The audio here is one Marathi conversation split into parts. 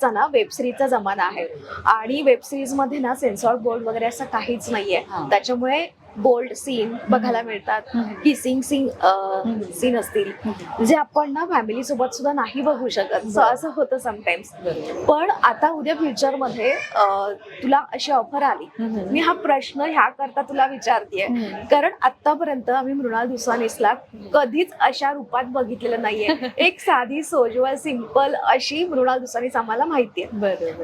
चा ना वेब सिरीजचा जमाना आहे आणि वेब सिरीजमध्ये ना सेन्सॉर बोर्ड वगैरे असं काहीच नाहीये. त्याच्यामुळे बोल्ड सीन बघायला मिळतात. Kissing scene. सीन असतील जे आपण ना फॅमिली सोबत सुद्धा नाही बघू शकत सो. असं होतं समटाइम्स. पण आता उद्या फ्युचरमध्ये अं, तुला अशी ऑफर आली. मी हा प्रश्न ह्या करता तुला विचारतेय. कारण आतापर्यंत आम्ही मृणाल दुसानीसला कधीच अशा रूपात बघितलेलं नाहीये एक साधी सोजवल सिंपल अशी मृणाल दुसानीस आम्हाला माहितीये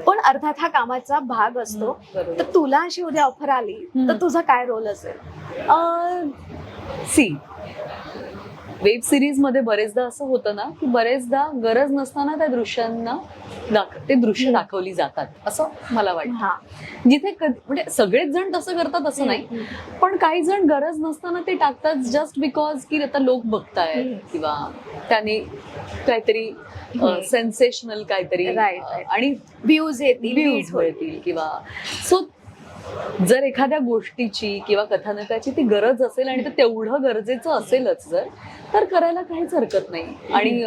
पण अर्थात हा कामाचा भाग असतो. तर तुला अशी उद्या ऑफर आली. तर तुझा काय रोल असेल सी वेब सिरीजमध्ये बरेचदा असं होतं ना की बरेचदा गरज नसताना त्या दृश्यांना दाख ते दृश्य दाखवली जातात असं मला वाटतं हा जिथे म्हणजे सगळेच जण तसं करतात असं नाही पण काही जण गरज नसताना ते टाकतात जस्ट बिकॉज की आता लोक बघतायत. किंवा त्याने काहीतरी. सेन्सेशनल काहीतरी. आणि व्ह्यूज येतील व्ह्यूज. मिळतील किंवा सो जर एखाद्या गोष्टीची किंवा कथानकाची ती गरज असेल आणि ते तेवढं गरजेचं असेलच जर तर करायला काहीच हरकत नाही. आणि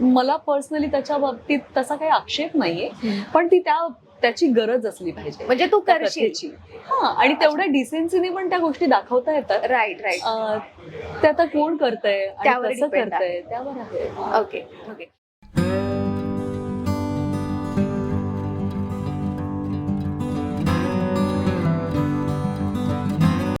मला पर्सनली त्याच्या बाबतीत तसा काही आक्षेप नाहीये. पण ती त्या त्याची गरज असली पाहिजे. म्हणजे तू करशील. कथेची. हा आणि तेवढ्या डिसेन्सीने पण त्या गोष्टी दाखवता येतात. राईट राईट ते आता कोण करतंय? त्यावर. करतंय? त्यावर आहे. Okay okay